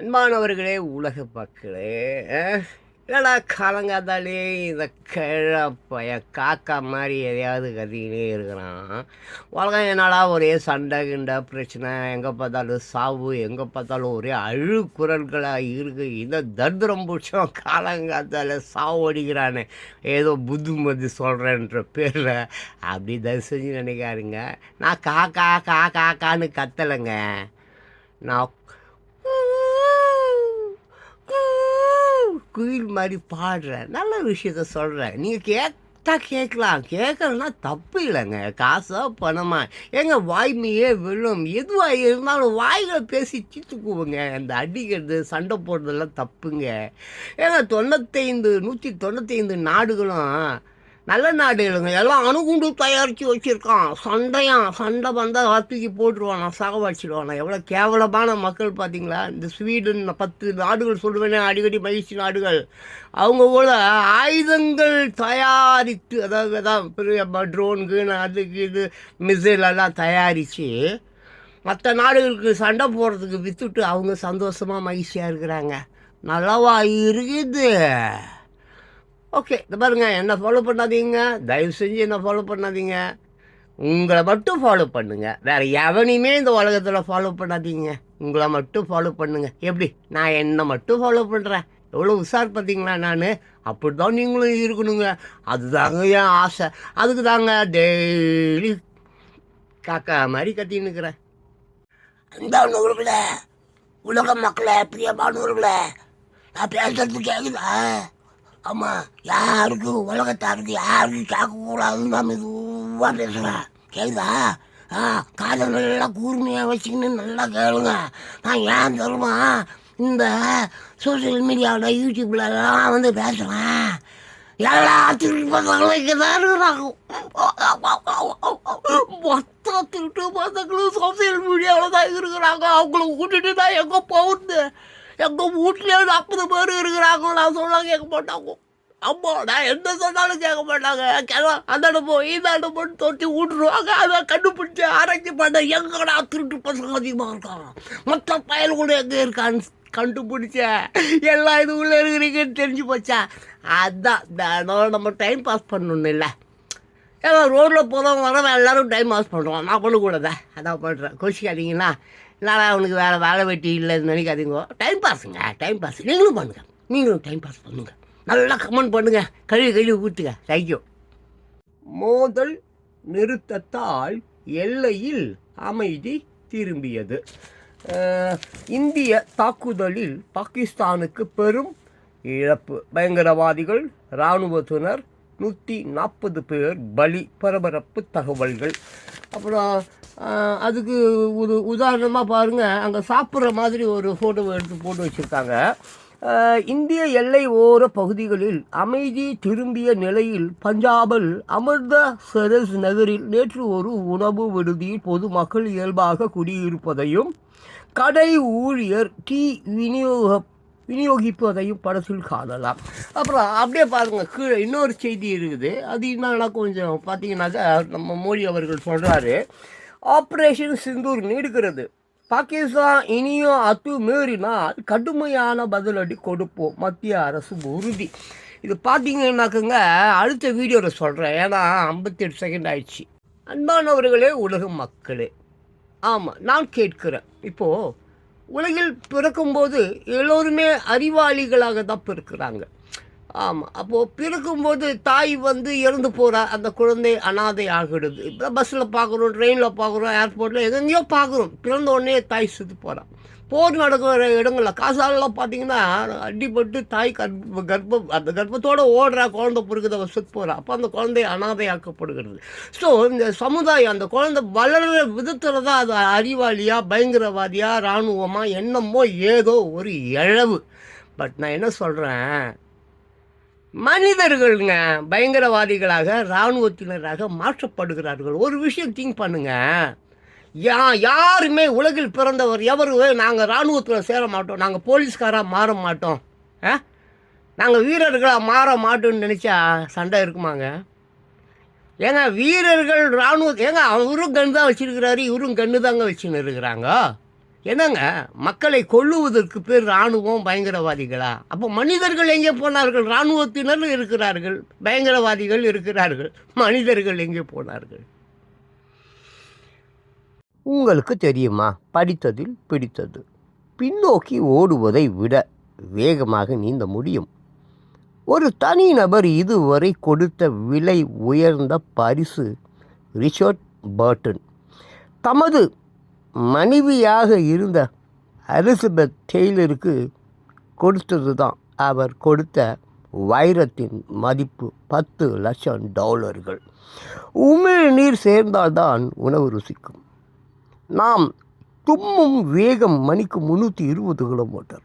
அன்பானவர்களே உலக மக்களே ஏடா காலங்காத்தாலே இந்த கிழப்பைய காக்கா மாதிரி எதையாவது கத்திக்கிட்டே இருக்கிறான். உலகம் என்னடா ஒரே சண்டை கிண்டை பிரச்சனை. எங்கே பார்த்தாலும் சாவு எங்கே பார்த்தாலும் ஒரே அழு குரல்களாக இருக்கு. இந்த தர்திரம் பிடிச்சோம் காலங்காத்தால சாவு அடிக்கிறானே. ஏதோ புத்துமதி சொல்கிறேன்ற பேரில் அப்படி தயவு செஞ்சு நினைக்காருங்க நான் காக்கா கா காக்கான்னு கத்தலைங்க. நான் குயில் மாதிரி பாடுறேன் நல்ல விஷயத்த சொல்கிறேன் நீங்கள் கேட்டா கேட்கலாம். கேட்கலன்னா தப்பு இல்லைங்க. காசோ பணமா. ஏங்க வாய்மையே விழும் எதுவாக இருந்தாலும் வாய்களை பேசி சீத்துக்குவோங்க அந்த அடிக்கிறது சண்டை போடுறதெல்லாம் தப்புங்க. ஏங்க தொண்ணூத்தைந்து நூற்றி தொண்ணூத்தைந்து நாடுகளும் நல்ல நாடு இல்லைங்க எல்லாம் அணுகுண்டு தயாரித்து வச்சுருக்கான். சண்டையான். சண்டை வந்தால் தூக்கி போட்டுருவான் நான் சாகவாச்சிடுவான் எவ்வளோ கேவலமான மக்கள் பார்த்தீங்களா இந்த ஸ்வீடன் பத்து நாடுகள் சொல்லுவேனே அடிக்கடி மகிழ்ச்சி நாடுகள். அவங்க கூட ஆயுதங்கள் தயாரித்து அதாவது அதான் பெரிய ட்ரோனுக்கு அதுக்கு இது மிசைல் எல்லாம் தயாரித்து மற்ற நாடுகளுக்கு சண்டை போடுறதுக்கு விற்றுட்டு அவங்க சந்தோஷமாக மகிழ்ச்சியாக இருக்கிறாங்க. நல்லாவா இருக்குது. ஓகே இந்த பாருங்க என்ன ஃபாலோ பண்ணாதீங்க. தயவு செஞ்சு என்ன ஃபாலோ பண்ணாதீங்க. உங்களை மட்டும் ஃபாலோ பண்ணுங்க. வேற எவனையுமே இந்த உலகத்தில் ஃபாலோ பண்ணாதீங்க. உங்களை மட்டும் ஃபாலோ பண்ணுங்க. எப்படி? நான் என்னை மட்டும் ஃபாலோ பண்ணுறேன் எவ்வளோ உஷார் பார்த்தீங்களா நான்? அப்படி தான் நீங்களும் இருக்கணுங்க. அதுதாங்க என் ஆசை. அதுக்கு தாங்க டெய்லி காக்கா மாதிரி கத்தின்னு இருக்கிறேன். அன்பானவர்களே உலக மக்களை பிரியமானவர்களே நான் பேசுறது கேக்குதா? ஆமாம் யாருக்கும் உலகத்தாருக்கு யாருக்கும் கேட்கக்கூடாதுன்னு தான் மெதுவாக பேசுகிறேன் கேக்குதா? ஆ காதை நல்லா கூர்மையாக வச்சுக்கின்னு நல்லா கேளுங்க. நான் ஏன் தெரியுமா? இந்த சோஷியல் மீடியாவில் யூடியூப்லலாம் வந்து பேசுகிறேன் எல்லாத்துக்கு பசங்களும் இங்கே தான் இருக்கிறாங்க. மொத்த திருட்டு பசங்களும் சோசியல் மீடியாவில் தான் இருக்கிறாங்க. அவங்கள கூட்டிகிட்டு தான் எங்கே போகுது? எங்கள் வீட்லேயே நாற்பது பேர் இருக்கிறாங்க நான் சொல்ல கேட்க மாட்டாங்க. அம்மா நான் என்ன சொன்னாலும் கேட்க மாட்டாங்க. கிளம்ப அந்த போய் இந்தாண்ட போட்டு தொட்டி விட்டுருவாங்க அதை கண்டுபிடிச்சி ஆராய்ச்சி பண்ண எங்கடா திருட்டு பசங்க அதிகமாக இருக்காங்க மொத்த பயல் கூட எங்கே இருக்கான்னு கண்டுபிடிச்ச. எல்லா இது உள்ளே இருக்கிறீங்கன்னு தெரிஞ்சு போச்சா? அதுதான் தினம் நம்ம டைம் பாஸ் பண்ணணும் இல்லை. ஏன்னா ரோட்டில் போகிறவங்க வரவன் எல்லோரும் டைம் பாஸ் பண்ணுறோம் நான் பண்ணக்கூடாதா அதான் பண்ணுறேன் கோச்சிக்காதீங்களா நான் அவனுக்கு வேறு வேலை வெட்டி இல்லைன்னு நினைக்காதீங்க. டைம் பாஸுங்க டைம் பாஸ் நீங்களும் பண்ணுங்க. நீங்களும் டைம் பாஸ் பண்ணுங்க. நல்லா கமெண்ட் பண்ணுங்க. கழுவி கழுவி ஊற்றுங்க தேங்க்யூ மோதல் நிறுத்தத்தால் எல்லையில் அமைதி திரும்பியது. இந்திய தாக்குதலில் பாகிஸ்தானுக்கு பெரும் இழப்பு. பயங்கரவாதிகள் இராணுவத்தினர் நூற்றி நாற்பது பேர் பலி பரபரப்பு தகவல்கள். அப்புறம் அதுக்கு ஒரு உதாரணமாக பாருங்கள் அங்கே சாப்பிட்ற மாதிரி ஒரு ஃபோட்டோவை எடுத்து போட்டு வச்சுருக்காங்க. இந்திய எல்லை ஓர பகுதிகளில் அமைதி திரும்பிய நிலையில் பஞ்சாபில் அமிர்தசரஸ் நகரில் நேற்று ஒரு உணவு விடுதியில் பொதுமக்கள் இயல்பாக குடியிருப்பதையும் கடை ஊழியர் டீ விநியோக விநியோகிப்பதையும் படத்தில் காணலாம். அப்புறம் அப்படியே பாருங்கள் கீழே இன்னொரு செய்தி இருக்குது. அது என்னன்னா கொஞ்சம் பார்த்தீங்கன்னாக்கா நம்ம மோடி அவர்கள் சொல்கிறாரு ஆப்ரேஷன் சிந்தூர் நீடுகிறது பாகிஸ்தான் இனியும் அத்துமீறினால் கடுமையான பதிலடி கொடுப்போம். மத்திய அரசு உறுதி. இது பார்த்தீங்கன்னாக்குங்க அடுத்த வீடியோவில் சொல்கிறேன் ஏன்னா ஐம்பத்தி எட்டு செகண்ட் ஆயிடுச்சு. அன்பானவர்களே உலக மக்களே. ஆமாம் நான் கேட்கிறேன். இப்போது உலகில் பிறக்கும்போது எல்லோருமே அறிவாளிகளாக தான் பிறக்கிறாங்க. ஆமாம் அப்போது பிறக்கும்போது தாய் வந்து இறந்து போகிறா அந்த குழந்தை அனாதை ஆகிடுது. இப்போ பஸ்ஸில் பார்க்குறோம் ட்ரெயினில் பார்க்குறோம் ஏர்போர்ட்டில் எங்கெங்கேயோ பார்க்குறோம் பிறந்த உடனே தாய் செத்து போகிறான் போர் நடக்கிற இடங்களில் காசாலெல்லாம் பார்த்தீங்கன்னா அடிபட்டு தாய் கர்ப்ப கர்ப்பம் அந்த கர்ப்பத்தோடு ஓடுறா. குழந்தை பிறகுது அவள் செத்து போகிறா அப்போ அந்த குழந்தை அனாதையாக்கப்படுகிறது. ஸோ இந்த சமுதாயம் அந்த குழந்தை வளர்கிற விதத்தில் தான் அது அறிவாளியாக பயங்கரவாதியாக இராணுவமாக என்னமோ ஏதோ ஒரு இழவு. பட் நான் என்ன சொல்கிறேன் மனிதர்கள்ங்க பயங்கரவாதிகளாக இராணுவத்தினராக மாற்றப்படுகிறார்கள். ஒரு விஷயம் திங்க் பண்ணுங்க. யா யாருமே உலகில் பிறந்தவர் எவரு? நாங்கள் இராணுவத்தில் சேர மாட்டோம். நாங்கள் போலீஸ்காராக மாற மாட்டோம். ஆ? நாங்கள் வீரர்களாக மாற மாட்டோம்னு நினச்சா சண்டை இருக்குமாங்க? ஏங்க வீரர்கள் இராணுவ ஏங்க அவரும் கன்று தான் வச்சுருக்கிறாரு இவரும் கன்று தாங்க வச்சுன்னு இருக்கிறாங்க? என்னங்க? மக்களை கொல்லுவதற்கு பேர் இராணுவம் பயங்கரவாதிகளா? அப்போ மனிதர்கள் எங்கே போனார்கள்? இராணுவத்தினர் இருக்கிறார்கள் பயங்கரவாதிகள் இருக்கிறார்கள் மனிதர்கள் எங்கே போனார்கள்? உங்களுக்கு தெரியுமா? படித்ததில் பிடித்தது. பின்னோக்கி ஓடுவதை விட வேகமாக நீந்த முடியும். ஒரு தனிநபர் இதுவரை கொடுத்த விலை உயர்ந்த பரிசு ரிச்சர்ட் பர்டன். தமது மனைவியாக இருந்த அலிசபெத் டெய்லருக்கு கொடுத்தது தான் அவர் கொடுத்த வைரத்தின் மதிப்பு பத்து லட்சம் டாலர்கள். உமிழ்நீர் சேர்ந்தால்தான் உணவு ருசிக்கும். நாம் தும்மும் வேகம் மணிக்கு முந்நூற்றி இருபது கிலோமீட்டர்.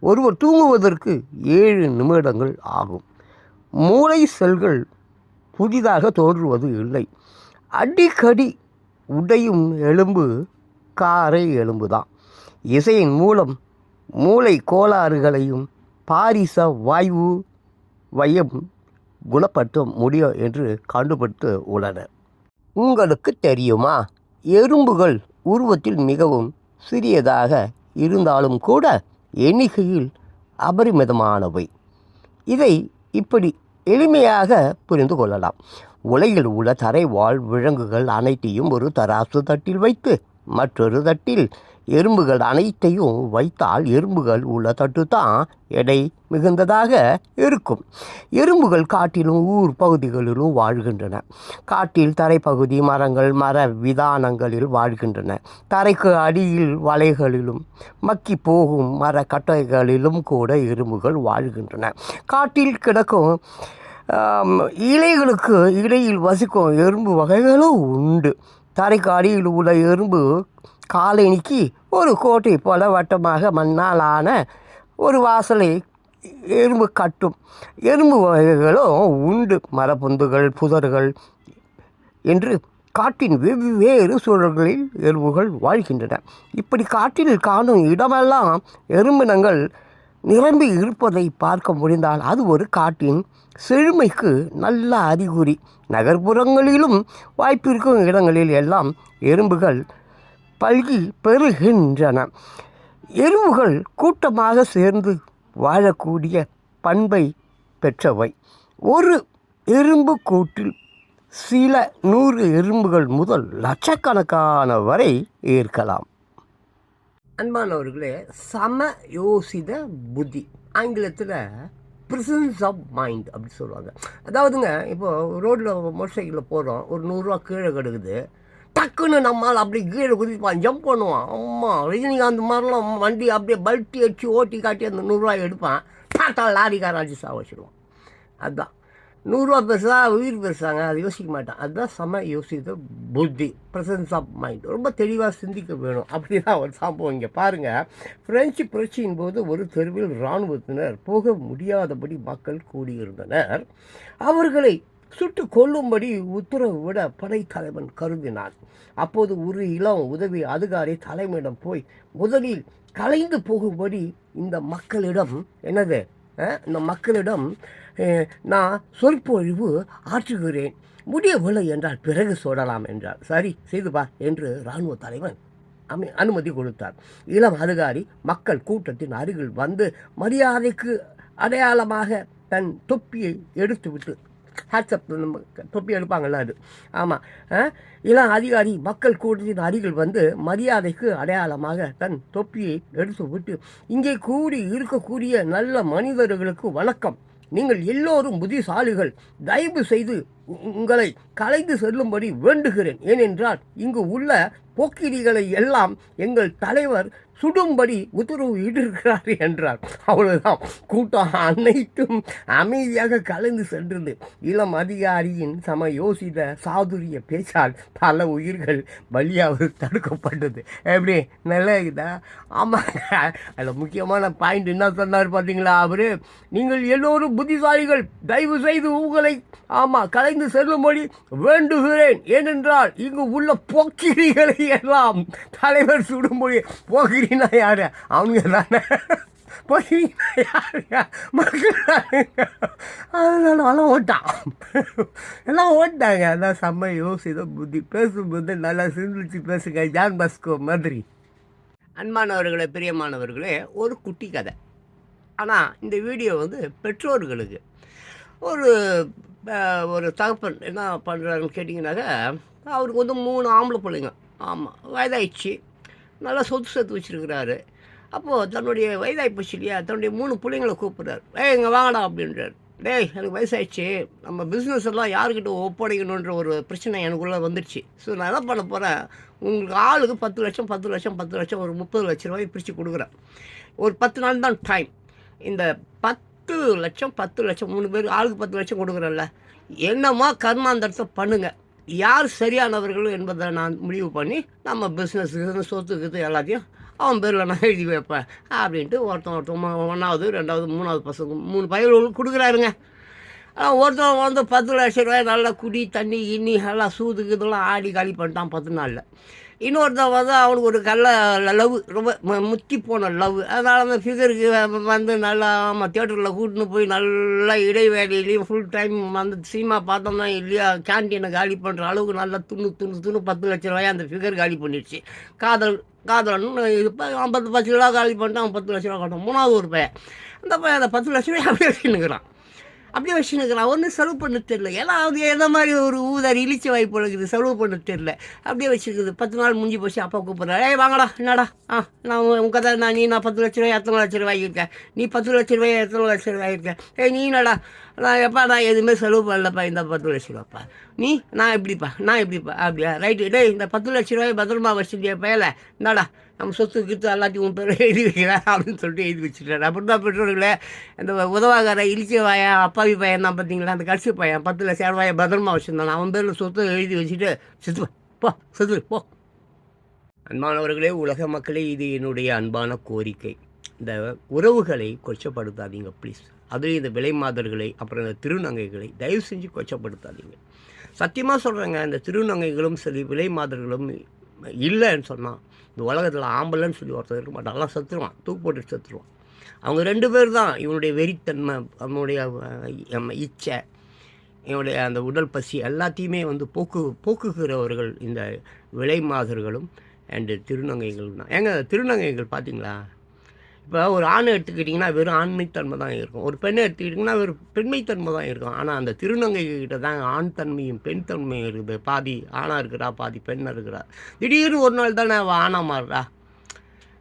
ஒருவர் தூங்குவதற்கு ஏழு நிமிடங்கள் ஆகும். மூளை செல்கள் புதிதாக தோன்றுவது இல்லை. அடிக்கடி உடையும் எலும்பு காரை எலும்பு தான் இசையின் மூலம் மூளை கோளாறுகளையும் பாரிச வாயு வையம் குணப்படுத்த முடியும் என்று கண்டுபிடித்து உள்ளனர். உங்களுக்கு தெரியுமா? எறும்புகள் உருவத்தில் மிகவும் சிறியதாக இருந்தாலும் கூட எண்ணிக்கையில் அபரிமிதமானவை. இதை இப்படி எளிமையாக புரிந்து கொள்ளலாம். உலகில் உள்ள தரைவாழ் விலங்குகள் அனைத்தையும் ஒரு தராசு தட்டில் வைத்து மற்றொரு தட்டில் எறும்புகள் அனைத்தையும் வைத்தால் எறும்புகள் உள்ள தட்டு தான் எடை மிகுந்ததாக இருக்கும். எறும்புகள் காட்டிலும் ஊர் பகுதிகளிலும் வாழ்கின்றன. காட்டில் தரைப்பகுதி மரங்கள் மர விதானங்களில் வாழ்கின்றன. தரைக்கு அடியில் வலைகளிலும் மக்கி போகும் மர கட்டைகளிலும் கூட எறும்புகள் வாழ்கின்றன. காட்டில் கிடக்கும் இலைகளுக்கு இடையில் வசிக்கும் எறும்பு வகைகளும் உண்டு. தரைக்கு அடியில் உள்ள எறும்பு காலணிக்கு ஒரு கோட்டை போல வட்டமாக மண்ணால் ஆன ஒரு வாசலை எறும்பு கட்டும். எறும்பு வகைகளும் உண்டு மரப்பொந்துகள் புதர்கள் என்று காட்டின் வெவ்வேறு சூழல்களில் எறும்புகள் வாழ்கின்றன. இப்படி காட்டில் காணும் இடமெல்லாம் எறும்பினங்கள் நிரம்பி இருப்பதை பார்க்க முடிந்தால் அது ஒரு காட்டின் செழுமைக்கு நல்ல அறிகுறி. நகர்ப்புறங்களிலும் வாய்ப்பிருக்கும் இடங்களில் எல்லாம் எறும்புகள் பல்கி பெறுகின்றன. எறும்புகள் கூட்டமாக சேர்ந்து வாழக்கூடிய பண்பை பெற்றவை. ஒரு எறும்பு கூட்டில் சில நூறு எறும்புகள் முதல் லட்சக்கணக்கான வரை இருக்கலாம். அன்பானவர்களே சம யோசித புத்தி. ஆங்கிலத்தில் ப்ரிசன்ஸ் ஆஃப் மைண்ட் அப்படின்னு சொல்லுவாங்க. அதாவதுங்க இப்போது ரோட்டில் மோட்டர் சைக்கிளில் போகிறோம் ஒரு நூறுரூவா கீழே கிடக்குது டக்குன்னு நம்மால் அப்படி கீழே குதிப்பான் ஜம்ப் பண்ணுவான். அம்மா ரஜினிகாந்த் மாதிரிலாம் வண்டி அப்படியே பல்ட்டி அடிச்சு ஓட்டி காட்டி அந்த நூறுரூவா எடுப்பான். டாட்டா லாரிக்காரன் அடிச்சு சாக வச்சுருவான் அதுதான் நூறுரூவா பெருசா உயிர் பெருசாங்க அது யோசிக்க மாட்டான். அதுதான் சம யோசித்த புத்தி. ப்ரெசன்ஸ் ஆஃப் மைண்ட் ரொம்ப தெளிவாக சிந்திக்க வேணும். அப்படி தான் ஒரு சம்பவம் இங்கே. பாருங்கள் பிரெஞ்சு புரட்சியின் போது ஒரு தெருவில் இராணுவத்தினர் போக முடியாதபடி மக்கள் கூடியிருந்தனர். அவர்களை சுட்டு கொல்லும்படி உத்தரவு விட படைத்தலைவன் கருதினான். அப்போது ஒரு இளம் உதவி அதிகாரி தலைமையிடம் போய் முதலில் கலைந்து போகும்படி இந்த மக்களிடம் என்னது? இந்த மக்களிடம் நான் சொற்பொழிவு ஆற்றுகிறேன். முடியவில்லை என்றால் பிறகு சொல்லலாம் என்றார். சரி செய்து பார் என்று இராணுவ தலைவன் அமை அனுமதி கொடுத்தார். இளம் அதிகாரி மக்கள் கூட்டத்தின் அருகில் வந்து மரியாதைக்கு அடையாளமாக தன் தொப்பியை எடுத்துவிட்டு ஹேட்ஸ்அப் நம்ம தொப்பி எடுப்பாங்கள்ல அது. ஆமாம் இளம் அதிகாரி மக்கள் கூட்டத்தின் அருகில் வந்து மரியாதைக்கு அடையாளமாக தன் தொப்பியை எடுத்து விட்டு இங்கே கூடி இருக்கக்கூடிய நல்ல மனிதர்களுக்கு வணக்கம். நீங்கள் எல்லோரும் புத்திசாலிகள் தயவு செய்து உங்களை கலைந்து செல்லும்படி வேண்டுகிறேன். ஏனென்றால் இங்கு உள்ள போக்கிரிகளை எல்லாம் எங்கள் தலைவர் சுடும்படி உத்தரவிட்டிருக்கிறார் என்றார். அவ்வளவுதான். கூட்டம் அனைத்தும் அமைதியாக கலந்து சென்றது. இளம் அதிகாரியின் சம யோசித சாதுரிய பேச்சால் பல உயிர்கள் பலியாவது தடுக்கப்பட்டது. எப்படி? நல்லா இருக்குதா? ஆமாங்க அதில் முக்கியமான பாயிண்ட் என்ன சொன்னார் பார்த்தீங்களா அவரு? நீங்கள் எல்லோரும் புத்திசாலிகள் தயவு செய்து உங்களை ஆமாம் கலைந்து செல்லும்படி வேண்டுகிறேன். ஏனென்றால் இங்கு உள்ள போக்கிரிகளை எல்லாம் தலைவர் சுடும்படி போக்கிரினா யார் அவங்க தானே போக்கிரினா யாருங்க மக்கள் அதனால எல்லாம் ஓட்டான் எல்லாம் ஓட்டாங்க அதான் செம்ம யோசிதோ புத்தி பேசும்போது நல்லா சிந்திச்சு பேசுங்க ஜான் பஸ்கோ மாதிரி அன்பானவர்களே பிரியமானவர்களே ஒரு குட்டி கதை. ஆனால் இந்த வீடியோ வந்து பெற்றோர்களுக்கு. ஒரு ஒரு தகப்பன் என்ன பண்ணுறாருன்னு கேட்டிங்கனாக்கா அவருக்கு வந்து மூணு ஆம்பளை பிள்ளைங்க. ஆமாம் வயதாயிடுச்சு. நல்லா சொத்து சேர்த்து வச்சுருக்கிறாரு. அப்போது தன்னுடைய வயதாகி போச்சு இல்லையா தன்னுடைய மூணு பிள்ளைங்களை கூப்பிட்றாரு. ஏய் இங்கே வாங்கடா அப்படின்றார். டேய் எனக்கு வயசாகிடுச்சு நம்ம பிஸ்னஸ் எல்லாம் யாருக்கிட்ட ஒப்படைக்கணுன்ற ஒரு பிரச்சனை எனக்குள்ளே வந்துடுச்சு. ஸோ நான் என்ன பண்ண போகிறேன் உங்களுக்கு ஆளுக்கு பத்து லட்சம் பத்து லட்சம் பத்து லட்சம் ஒரு முப்பது லட்ச ரூபாய் பிரித்து கொடுக்குறேன். ஒரு பத்து நாள் தான் டைம் இந்த பத்து லட்சம் பத்து லட்சம் மூணு பேர் ஆளுக்கு பத்து லட்சம் கொடுக்குறேன்ல. என்னமா கர்மாந்தரத்தை பண்ணுங்கள் யார் சரியானவர்கள் என்பதை நான் முடிவு பண்ணி நம்ம பிஸ்னஸ் சொத்துக்கு எல்லாத்தையும் அவன் பேரில் நான் எழுதி வைப்பேன் அப்படின்ட்டு ஒருத்தன் ஒருத்தன் ஒன்றாவது ரெண்டாவது மூணாவது பசங்க மூணு பயிர்களுக்கு கொடுக்குறாருங்க. ஆனால் ஒருத்தன் வந்து பத்து லட்ச ரூபாய் நல்லா குடி தண்ணி இன்னி எல்லாம் சூதுக்கு இதெல்லாம் ஆடி காலி பண்ணிட்டான் பத்து நாளில். இன்னொருத்தன் வந்து அவனுக்கு ஒரு கள்ள லவ் ரொம்ப முத்தி போன லவ். அதனால் அந்த ஃபிகருக்கு வந்து நல்லா ஆமாம் தேட்டரில் கூட்டின்னு போய் நல்லா இடைவேளையிலையும் ஃபுல் டைம் வந்து சினிமா பார்த்தோம்னா இல்லையா கேன்டீனை காலி பண்ணுற அளவுக்கு நல்லா துண்ணு துண்ணு துண்ணு பத்து லட்ச ரூபாய் அந்த ஃபிகர் காலி பண்ணிடுச்சு. காதல் காதலன்னு இது இப்போ ஐம்பது பத்து ரூபா காலி பண்ணிட்டு அவன் பத்து லட்ச ரூபா கட்டணும் மூணாவது ஒரு பையன். அந்த பையன் அந்த பத்து லட்ச ரூபாய் அப்படியே வச்சுன்னுக்குறான் அப்படியே வச்சுன்னுக்குறான் ஒன்றும் செலவு பண்ண தெரில ஏன்னா அது எந்த மாதிரி ஒரு ஊதாரி இழிச்ச வாய்ப்பு இருக்குது. செலவு பண்ண தெரில அப்படியே வச்சுருக்குது பத்து நாள் முடிஞ்சு போச்சு. அப்பா கூப்பிட்றேன் ஏய் வாங்கடா என்னடா ஆ நான் உன் கதை நான் நீ நான் பத்து லட்ச ரூபாய் எத்தனை லட்ச ரூபாய் இருக்கேன் நீ பத்து லட்ச ரூபாய் எத்தனை லட்ச ரூபாய் இருக்கேன் ஏய் நீ என்னடா நான் எப்பா நான் எதுவுமே செலவு பண்ணலப்பா. இந்த பத்து லட்ச ரூபாப்பா நீ நான் எப்படிப்பா நான் எப்படிப்பா அப்படியா. ரைட்டு. டேய் இந்த பத்து லட்ச ரூபாய் பத்திரமா வச்சுட்டியா பயல? என்னடா நம்ம சொத்து கித்து எல்லாத்தையும் உன் பேர் எழுதி வைக்கிறேன் அப்படின்னு சொல்லிட்டு எழுதி வச்சுட்டாரு. அப்படி தான் பெற்றோர்களே இந்த உதவாகார இழிச்ச வாயன் அப்பாவி பையன் தான் பார்த்தீங்களா? அந்த கடைசி பையன் பத்து சேர்வாய ரூபாயை பத்திரமா வச்சுருந்தான். அவன் பேரில் சொத்து எழுதி வச்சுட்டு செத்து போ செத்து போ. அன்பானவர்களே உலக மக்களே இது என்னுடைய அன்பான கோரிக்கை. இந்த உறவுகளை கொச்சப்படுத்தாதீங்க ப்ளீஸ் அதுவும் இந்த விலை மாதர்களை அப்புறம் இந்த திருநங்கைகளை தயவு செஞ்சு கொச்சப்படுத்தாதீங்க. சத்தியமாக சொல்கிறேங்க இந்த திருநங்கைகளும் சரி விலை மாதர்களும் இல்லைன்னு சொன்னால் இந்த உலகத்தில் ஆம்பளைன்னு சொல்லி ஒருத்தர் இருக்க மாட்டான் நல்லா செத்துருவான் தூக்கு போட்டு செத்துருவான். அவங்க ரெண்டு பேர் தான் இவனுடைய வெறித்தன்மை அவனுடைய இச்சை இவனுடைய அந்த உடல் பசி எல்லாத்தையுமே வந்து போக்கு போக்குகிறவர்கள் இந்த விலை மாதர்களும் அண்டு திருநங்கைகள் தான். ஏங்க திருநங்கைகள் பார்த்தீங்களா? இப்போ ஒரு ஆணை எடுத்துக்கிட்டிங்கன்னா வெறும் ஆண்மைத்தன்மை தான் இருக்கும். ஒரு பெண்ணை எடுத்துக்கிட்டிங்கன்னா வெறும் பெண்மைத்தன்மை தான் இருக்கும். ஆனால் அந்த திருநங்கை கிட்ட தான் ஆண் தன்மையும் பெண் தன்மையும் இருக்குது. பாதி ஆணாக இருக்கிறா பாதி பெண்ணாக இருக்கிறா. திடீர்னு ஒரு நாள் தானே அவள் ஆணாக மாறுறா?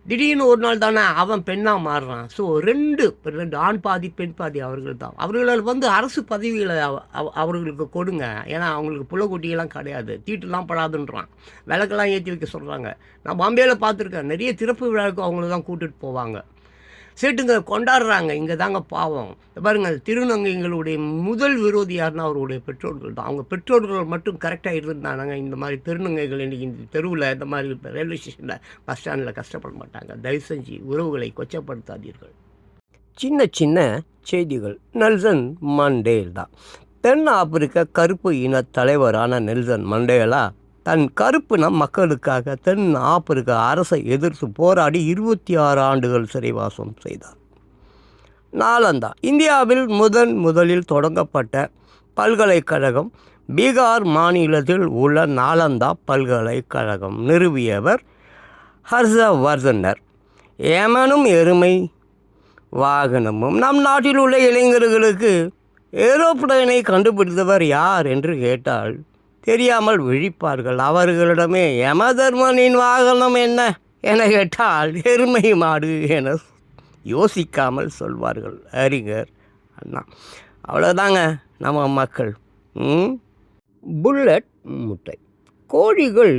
திடீர்னு ஒரு நாள் தானே அவன் பெண்ணாக மாறுறான். ஸோ ரெண்டு ரெண்டு ஆண் பாதி பெண் பாதி அவர்கள் தான். அவர்கள் வந்து அரசு பதவிகளை அவ- அவ- அவர்களுக்கு கொடுங்க. ஏன்னா அவங்களுக்கு புள்ளக்குட்டியெல்லாம் கிடையாது. தீட்டுலாம் படாதுன்றான். விளக்கெல்லாம் ஏற்றி வைக்க சொல்கிறாங்க நான் பாம்பேயில் பார்த்துருக்கேன். நிறைய திறப்பு விழாவுக்கு அவங்கள தான் கூட்டிகிட்டு போவாங்க. சேட்டுங்க கொண்டாடுறாங்க. இங்கே தாங்க பாவம் பாருங்கள் திருநங்கைகளுடைய முதல் விரோதி யாருன்னா அவருடைய பெற்றோர்கள் தான். அவங்க பெற்றோர்கள் மட்டும் கரெக்டாக இருந்தானாங்க இந்த மாதிரி திருநங்கைகள் இன்றைக்கி இந்த தெருவில் இந்த மாதிரி ரயில்வே ஸ்டேஷனில் பஸ் ஸ்டாண்டில் கஷ்டப்பட மாட்டாங்க. தயவு செஞ்சு உறவுகளை கொச்சப்படுத்தாதீர்கள். சின்ன சின்ன செய்திகள். நெல்சன் தான். தென் ஆப்பிரிக்க கருப்பு இன தலைவரான நெல்சன் மண்டேலா தன் கருப்பின மக்களுக்காக தென் ஆப்பிரிக்க அரசை எதிர்த்து போராடி இருபத்தி ஆறு ஆண்டுகள் சிறைவாசம் செய்தார். நாலந்தா இந்தியாவில் முதன் முதலில் தொடங்கப்பட்ட பல்கலைக்கழகம் பீகார் மாநிலத்தில் உள்ள நாலந்தா பல்கலைக்கழகம் நிறுவியவர் ஹர்ஷவர்தனர். ஏமனும் எருமை வாகனமும் நம் நாட்டில் உள்ள இளைஞர்களுக்கு ஏரோப்ளேனை கண்டுபிடித்தவர் யார் என்று கேட்டால் தெரியாமல் விழிப்பார்கள். அவர்களிடமே யமதர்மனின் வாகனம் என்ன? என கேட்டால் எருமை மாடு என யோசிக்காமல் சொல்வார்கள். அறிஞர் அண்ணா. அவ்வளோதாங்க நம்ம மக்கள். புல்லட் முட்டை. கோழிகள்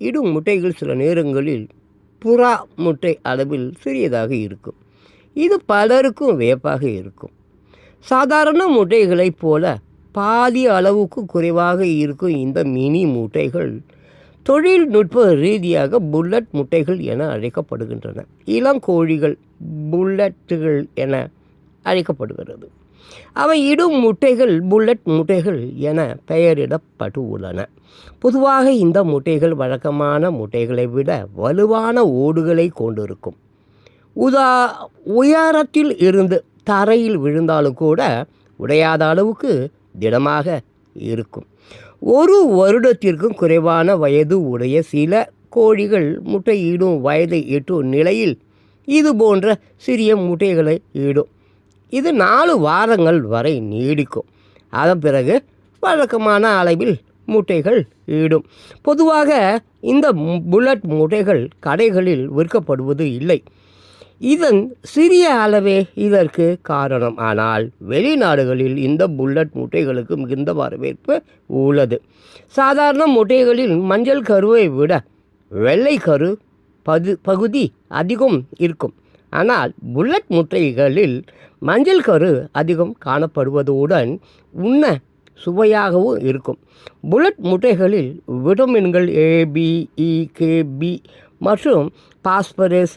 இடும் முட்டைகள் சில நேரங்களில் புறா முட்டை அளவில் சிறியதாக இருக்கும். இது பலருக்கும் வியப்பாக இருக்கும். சாதாரண முட்டைகளைப் போல பாதி அளவுக்கு குறைவாக இருக்கும் இந்த மினி முட்டைகள். தொழில்நுட்ப ரீதியாக புல்லட் முட்டைகள் என அழைக்கப்படுகின்றன. இளங்கோழிகள் புல்லட்டுகள் என அழைக்கப்படுகிறது. அவை இடும் முட்டைகள் புல்லட் முட்டைகள் என பெயரிடப்பட்டு உள்ளன பொதுவாக இந்த முட்டைகள் வழக்கமான முட்டைகளை விட வலுவான ஓடுகளை கொண்டிருக்கும். உதா உயரத்தில் இருந்து தரையில் விழுந்தாலும் கூட உடையாத அளவுக்கு திடமாக இருக்கும். ஒரு வருடத்திற்கும் குறைவான வயது உடைய சில கோழிகள் முட்டையிடும் வயதை எட்டும் நிலையில் இது போன்ற சிறிய முட்டைகளை இடும். இது நாலு வாரங்கள் வரை நீடிக்கும். அதன் பிறகு வழக்கமான அளவில் முட்டைகள் இடும். பொதுவாக இந்த புல்லட் முட்டைகள் கடைகளில் விற்கப்படுவது இல்லை. இதன் சிறிய அளவே இதற்கு காரணம். ஆனால் வெளிநாடுகளில் இந்த புல்லட் முட்டைகளுக்கு மிகுந்த வரவேற்பு உள்ளது. சாதாரண முட்டைகளில் மஞ்சள் கருவை விட வெள்ளை கரு பது பகுதி அதிகம் இருக்கும். ஆனால் புல்லட் முட்டைகளில் மஞ்சள் கரு அதிகம் காணப்படுவதுடன் உண்ண சுவையாகவும் இருக்கும். புல்லட் முட்டைகளில் விட்டமின்கள் A B E K B e, மற்றும் பாஸ்பரஸ்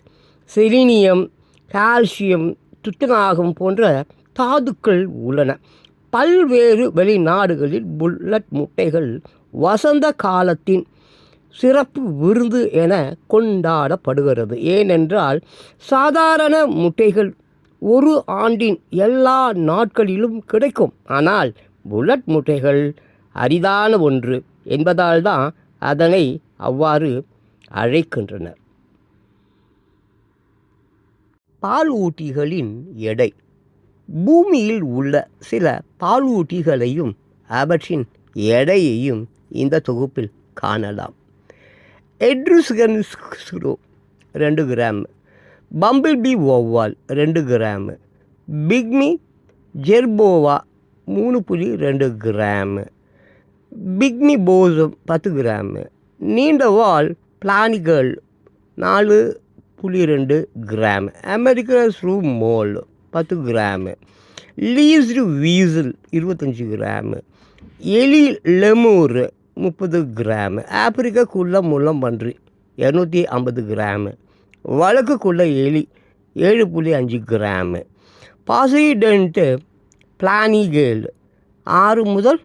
செலினியம் கால்சியம் துத்தநாகம் போன்ற தாதுக்கள் உள்ளன. பல்வேறு வெளிநாடுகளில் புல்லட் முட்டைகள் வசந்த காலத்தின் சிறப்பு விருந்து என கொண்டாடப்படுகிறது. ஏனென்றால் சாதாரண முட்டைகள் ஒரு ஆண்டின் எல்லா நாட்களிலும் கிடைக்கும். ஆனால் புல்லட் முட்டைகள் அரிதான ஒன்று என்பதால் தான் அதனை அவ்வாறு அழைக்கின்றனர். பாலூட்டிகளின் எடை. பூமியில் உள்ள சில பாலூட்டிகளையும் அவற்றின் எடையையும் இந்த தொகுப்பில் காணலாம். எட்ருஸ்கன்ஸ்க்ரோ ரெண்டு கிராம். பம்பிள் பி ஓவால் ரெண்டு கிராம். பிக்மி ஜெர்போவா மூணு புள்ளி ரெண்டு கிராம். பிக்மி போசம் பத்து கிராம். நீண்ட வால் பிளானிகள் நாலு புள்ளி ரெண்டு கிராம். அமெரிக்க ஸ்ரூ மோல் பத்து கிராம். லீஸ்டு வீசல் இருபத்தஞ்சி கிராம். எலி லெமூர் முப்பது கிராம். ஆப்பிரிக்கா குள்ள முள்ளம் பன்றி இரநூத்தி ஐம்பது கிராம். வழக்குக்குள்ள எலி ஏழு புள்ளி அஞ்சு கிராம். பாசிடென்ட்டு பிளானிகேல் ஆறு முதல்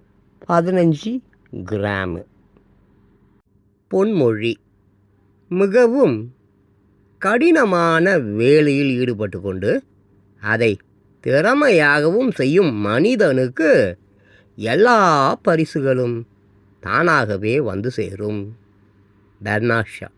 பதினஞ்சு கிராம். பொன்மொழி. மிகவும் கடினமான வேலையில் ஈடுபட்டு கொண்டு அதை திறமையாகவும் செய்யும் மனிதனுக்கு எல்லா பரிசுகளும் தானாகவே வந்து சேரும். பெர்னாஷா